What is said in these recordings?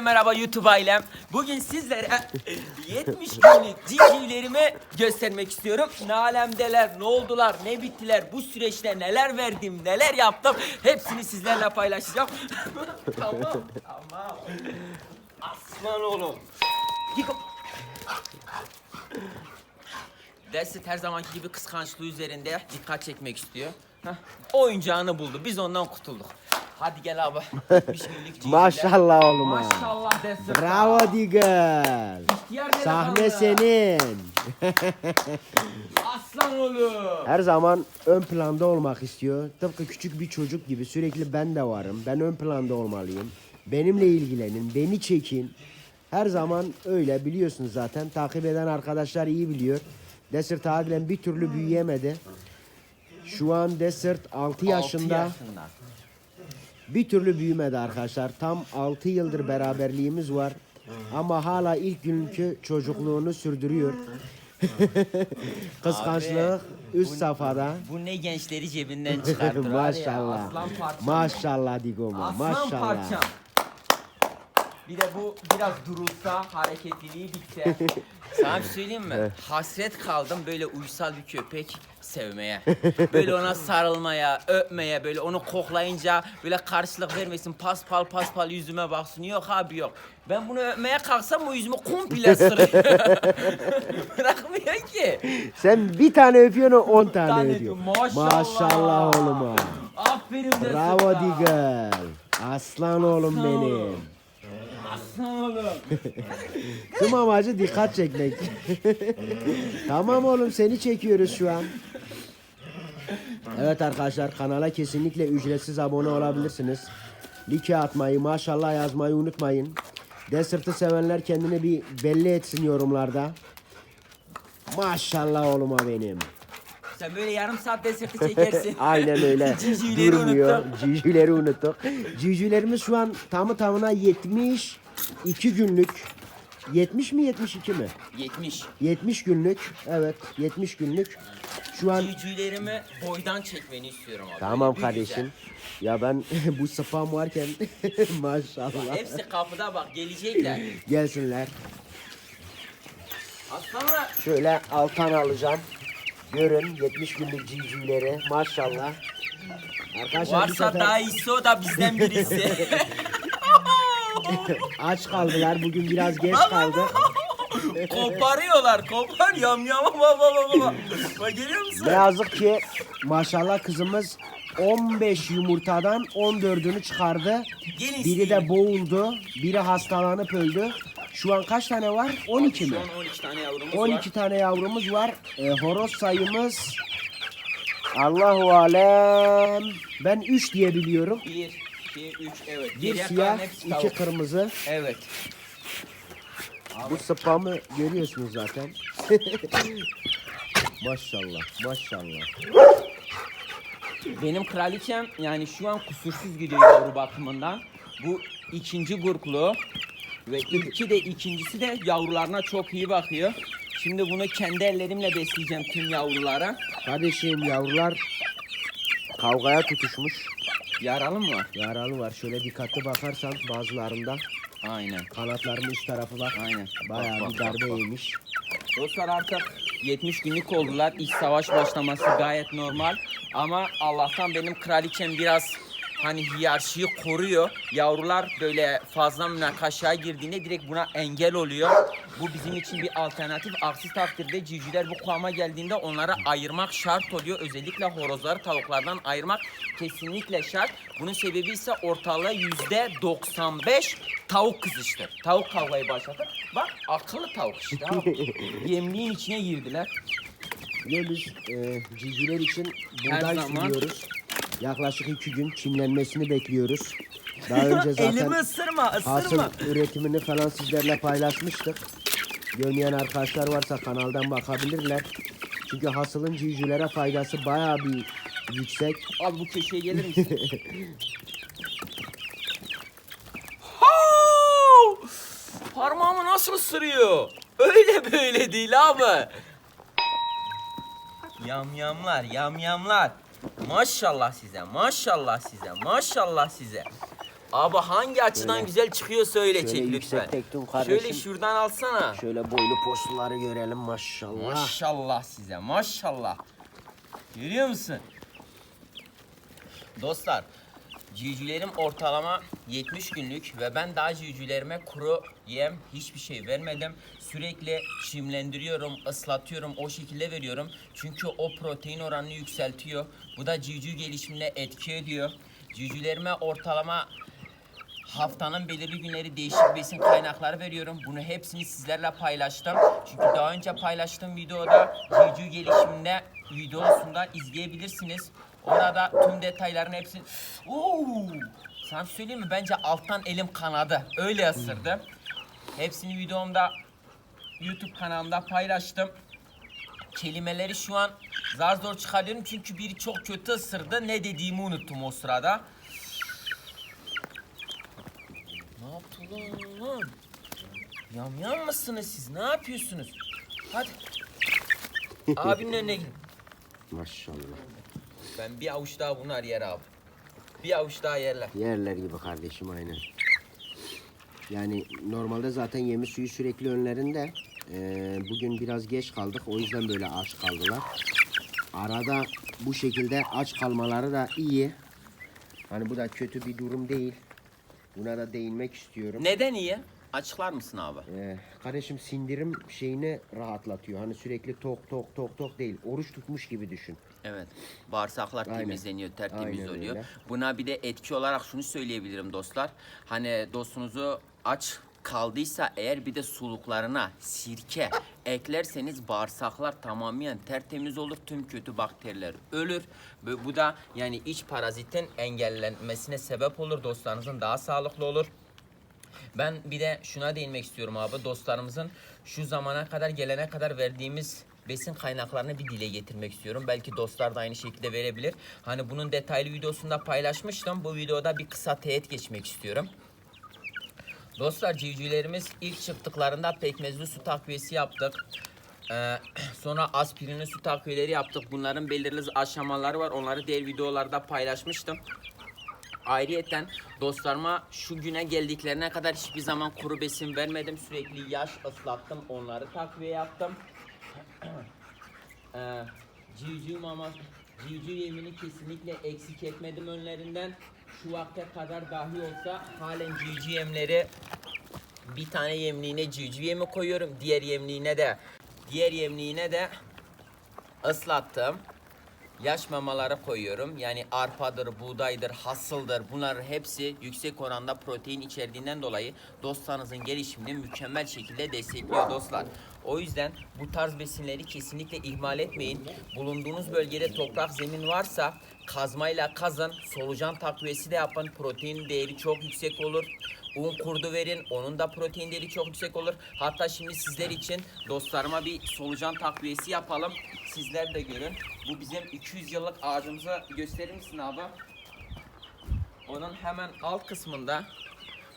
Merhaba YouTube ailem. Bugün sizlere 70 günlük civcivlerimi göstermek istiyorum. Ne alemdeler, ne oldular, ne bittiler, bu süreçte neler verdim, neler yaptım. Hepsini sizlerle paylaşacağım. tamam, tamam. Aslan oğlum. Destit her zamanki gibi kıskançlığı üzerinde dikkat çekmek istiyor. Heh, oyuncağını buldu. Biz ondan kurtulduk. Hadi gel abi. 70 günlük civcivler. Maşallah oğlum. Maşallah Destit. Bravo nerede Sahne senin. Aslan oğlum. Her zaman ön planda olmak istiyor. Tıpkı küçük bir çocuk gibi sürekli ben de varım. Ben ön planda olmalıyım. Benimle ilgilenin, beni çekin. Her zaman öyle biliyorsunuz zaten. Takip eden arkadaşlar iyi biliyor. Desert Adlen bir türlü büyüyemedi. Şu an Desert 6 yaşında. Altı yaşında. Bir türlü büyümedi arkadaşlar. Tam 6 yıldır beraberliğimiz var. Ama hala ilk günkü çocukluğunu sürdürüyor. Kıskançlık üst safhada. Bu ne gençleri cebinden çıkartır ya. Maşallah. Aslan parçam. Maşallah Digoma. Aslan Maşallah. parçam. Bir de bu biraz durulsa, hareketliliği bitse. Sana bir söyleyeyim mi? Hasret kaldım böyle uysal bir köpek sevmeye. Böyle ona sarılmaya, öpmeye, böyle onu koklayınca böyle karşılık vermesin, paspal paspal yüzüme baksın. Yok abi yok. Ben bunu öpmeye kalksam o yüzümü komple sırıyor. Bırakmıyor ki. Sen bir tane öpüyorsun o 10 tane, tane öpüyor. Maşallah. Maşallah oğluma. Aferin de Bravo sana. Digger. Aslan oğlum Aslan benim. Tüm amacı dikkat çekmek. tamam oğlum seni çekiyoruz şu an. Evet arkadaşlar kanala kesinlikle ücretsiz abone olabilirsiniz. Like atmayı, maşallah yazmayı unutmayın. Desert'ı sevenler kendini bir belli etsin yorumlarda. Maşallah oğluma benim. Sen böyle yarım saat deserti çekersin. Aynen öyle. Civcivleri Durmuyor. unuttum. Civcivleri unuttuk. Civcivlerimiz şu an tamı tamına 72 günlük. 70 mi 72 mi? 70. 70 günlük. Evet 70 günlük. Şu an Civcivlerimi boydan çekmeni istiyorum abi. tamam Bir kardeşim. Ya ben bu spam varken güzel. maşallah Hepsi kapıda bak gelecekler. gelsinler. Aslanlar. Şöyle altan alacağım. Görün 70 günlük civcivleri maşallah. Arkadaşlar bir Varsa sefer daha iyisi o da bizden birisi. aç kaldılar. Bugün biraz geç kaldı. Koparıyorlar kopar yam yam baba baba baba. Bak görüyor musun? Ne yazık ki maşallah kızımız 15 yumurtadan 14'ünü çıkardı. Gelin Biri de boğuldu. Biri hastalanıp öldü. Şu an kaç tane var? 12 mi? Şu an 12 tane yavrumuz 12 var. tane yavrumuz var. E, horoz sayımız Allahu alem. Ben 3 diye biliyorum. 1, 2, 3 evet. Bir Geriye siyah, iki kırmızı. Evet. Bu spamı görüyorsunuz zaten. maşallah, maşallah. Benim kraliçem yani şu an kusursuz gidiyor yavru bakımından. Bu ikinci gruplu ve ilki de ikincisi de yavrularına çok iyi bakıyor. Şimdi bunu kendi ellerimle besleyeceğim tüm yavrulara. Kardeşim yavrular kavgaya tutuşmuş. Yaralı mı? Yaralı var. Şöyle dikkatli bakarsan bazılarında Aynen. kanatlarının üst tarafı bak. Aynen. Bayağı Bak, bir bak, darbe bak, bak. yemiş. Dostlar artık 70 günlük oldular. İç savaş başlaması gayet normal. Ama Allah'tan benim kraliçem biraz hani hiyerarşiyi koruyor. Yavrular böyle fazla münakaşaya girdiğinde direkt buna engel oluyor. Bu bizim için bir alternatif. Aksi takdirde civcivler bu kıvama geldiğinde onları ayırmak şart oluyor. Özellikle horozları tavuklardan ayırmak kesinlikle şart. Bunun sebebi ise ortalığı yüzde 95 tavuk kızıştır. Tavuk kavgayı başlatır. Bak akıllı tavuk işte. Yemliğin içine girdiler. Ve biz e, civcivler için buğday zaman. Yaklaşık iki gün çimlenmesini bekliyoruz. Daha önce zaten Elimi ısırma, ısırma. hasıl üretimini falan sizlerle paylaşmıştık. Görmeyen arkadaşlar varsa kanaldan bakabilirler. Çünkü hasılın civcivlere faydası bayağı bir yüksek. Abi bu köşeye gelir misin? Parmağımı nasıl ısırıyor? Öyle böyle değil abi. Yamyamlar, yamyamlar. Maşallah size, maşallah size, maşallah size. Abi hangi açıdan Şöyle- güzel çıkıyorsa öyle şöyle çek yüksek lütfen. tek tut kardeşim. Şöyle şuradan alsana. Şöyle boylu postları görelim maşallah. Maşallah size maşallah. Görüyor musun? Dostlar civcivlerim ortalama 70 günlük ve ben daha civcivlerime kuru yem hiçbir şey vermedim. Sürekli çimlendiriyorum, ıslatıyorum, o şekilde veriyorum. Çünkü o protein oranını yükseltiyor. Bu da civciv gelişimine etki ediyor. Civcivlerime ortalama haftanın belirli günleri değişik besin kaynakları veriyorum. Bunu hepsini sizlerle paylaştım. Çünkü daha önce paylaştığım videoda civciv gelişiminde videosunda izleyebilirsiniz. Orada tüm detayların hepsini... Oo! Sana bir söyleyeyim mi? Bence alttan elim kanadı. Öyle ısırdı. Hepsini videomda YouTube kanalımda paylaştım. Kelimeleri şu an zar zor çıkarıyorum çünkü biri çok kötü ısırdı. Ne dediğimi unuttum o sırada. Ne yaptın lan? Yam yam mısınız siz? Ne yapıyorsunuz? Hadi. Abinin önüne gidin. Maşallah. Ben bir avuç daha bunlar yer abi. Bir avuç daha yerler. Yerler gibi kardeşim aynen. Yani normalde zaten yemi suyu sürekli önlerinde. Ee, bugün biraz geç kaldık. O yüzden böyle aç kaldılar. Arada bu şekilde aç kalmaları da iyi. Hani bu da kötü bir durum değil. Buna da değinmek istiyorum. Neden iyi? Açıklar mısın abi? Ee, kardeşim sindirim şeyini rahatlatıyor. Hani sürekli tok tok tok tok değil. Oruç tutmuş gibi düşün. Evet. Bağırsaklar Aynen. temizleniyor, tertemiz Aynen oluyor. öyle. Buna bir de etki olarak şunu söyleyebilirim dostlar. Hani dostunuzu aç kaldıysa eğer bir de suluklarına sirke eklerseniz bağırsaklar tamamen tertemiz olur. Tüm kötü bakteriler ölür. Bu, bu da yani iç parazitin engellenmesine sebep olur. Dostlarınızın daha sağlıklı olur. Ben bir de şuna değinmek istiyorum abi. Dostlarımızın şu zamana kadar gelene kadar verdiğimiz besin kaynaklarını bir dile getirmek istiyorum. Belki dostlar da aynı şekilde verebilir. Hani bunun detaylı videosunda paylaşmıştım. Bu videoda bir kısa teyit geçmek istiyorum. Dostlar civcivlerimiz ilk çıktıklarında pekmezli su takviyesi yaptık. Ee, sonra aspirinli su takviyeleri yaptık. Bunların belirli aşamaları var. Onları diğer videolarda paylaşmıştım. Ayrıyeten dostlarıma şu güne geldiklerine kadar hiçbir zaman kuru besin vermedim. Sürekli yaş ıslattım. Onları takviye yaptım. Ee, civciv mama, civciv yemini kesinlikle eksik etmedim önlerinden. Şu vakte kadar dahi olsa halen civciv yemleri bir tane yemliğine civciv yemi koyuyorum. Diğer yemliğine de diğer yemliğine de ıslattım. Yaş mamaları koyuyorum. Yani arpadır, buğdaydır, hasıldır. Bunların hepsi yüksek oranda protein içerdiğinden dolayı dostlarınızın gelişimini mükemmel şekilde destekliyor dostlar. O yüzden bu tarz besinleri kesinlikle ihmal etmeyin. Bulunduğunuz bölgede toprak zemin varsa kazmayla kazın. Solucan takviyesi de yapın. Protein değeri çok yüksek olur. Un kurdu verin. Onun da protein değeri çok yüksek olur. Hatta şimdi sizler için dostlarıma bir solucan takviyesi yapalım. Sizler de görün. Bu bizim 200 yıllık ağacımızı gösterir misin abi? Onun hemen alt kısmında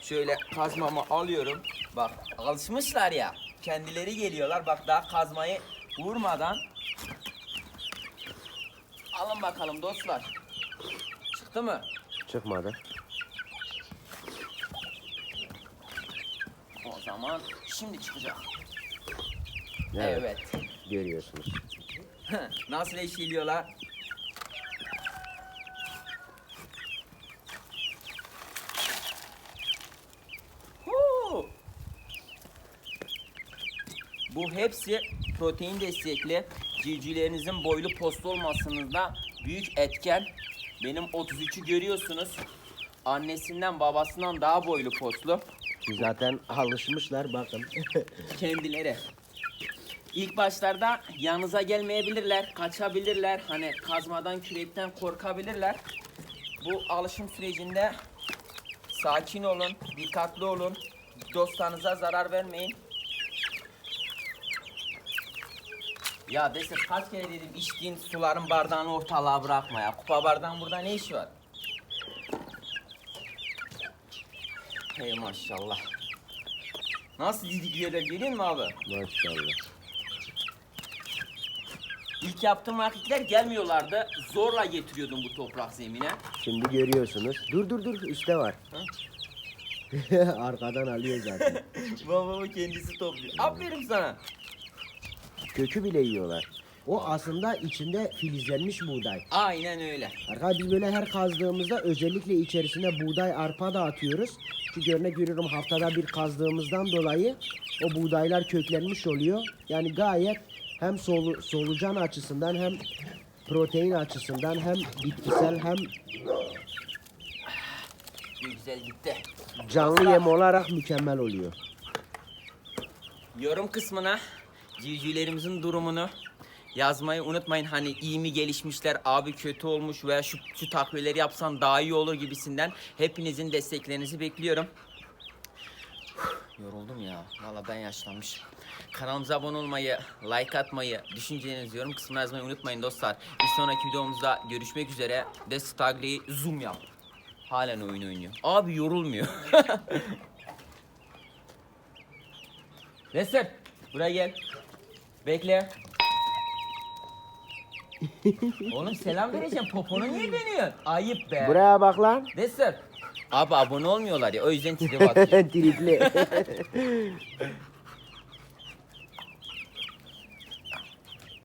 şöyle kazmamı alıyorum. Bak alışmışlar ya. Kendileri geliyorlar. Bak daha kazmayı vurmadan. Alın bakalım dostlar. Çıktı mı? Çıkmadı. O zaman şimdi çıkacak. Evet. evet. Görüyorsunuz. Nasıl eşiliyorlar? Bu hepsi protein destekli. Civcivlerinizin boylu postlu olmasında büyük etken. Benim 33'ü görüyorsunuz. Annesinden babasından daha boylu postlu. Zaten alışmışlar bakın. kendileri. İlk başlarda yanınıza gelmeyebilirler, kaçabilirler. Hani kazmadan, kürekten korkabilirler. Bu alışım sürecinde sakin olun, dikkatli olun. Dostlarınıza zarar vermeyin. Ya Destek kaç kere dedim içtiğin suların bardağını ortalığa bırakma ya. Kupa bardağın burada ne işi var? Hey maşallah. Nasıl didikliyor da görüyor musun abi? Maşallah. İlk yaptığım vakitler gelmiyorlardı. Zorla getiriyordum bu toprak zemine. Şimdi görüyorsunuz. Dur dur dur üstte var. Arkadan alıyor zaten. Babamı kendisi topluyor. Aferin sana. Kökü bile yiyorlar. O aslında içinde filizlenmiş buğday. Aynen öyle. Arkadaşlar biz böyle her kazdığımızda özellikle içerisine buğday arpa da atıyoruz. Çünkü örnek veriyorum haftada bir kazdığımızdan dolayı o buğdaylar köklenmiş oluyor. Yani gayet hem solu, solucan açısından hem protein açısından hem bitkisel hem Güzel gitti. canlı yem olarak mükemmel oluyor. Yorum kısmına civcivlerimizin durumunu yazmayı unutmayın. Hani iyi mi gelişmişler, abi kötü olmuş veya şu, şu takviyeleri yapsan daha iyi olur gibisinden hepinizin desteklerinizi bekliyorum. Yoruldum ya. Valla ben yaşlanmışım. Kanalımıza abone olmayı, like atmayı, düşüncelerinizi yorum kısmına yazmayı unutmayın dostlar. Bir sonraki videomuzda görüşmek üzere. De Stagli zoom yap. Halen oyun oynuyor. Abi yorulmuyor. Lester, buraya gel. Bekle. Oğlum selam vereceğim. Poponu niye dönüyorsun? Ayıp be. Buraya bak lan. Lester. Abi abone olmuyorlar ya. O yüzden tribe atıyor. Tripli.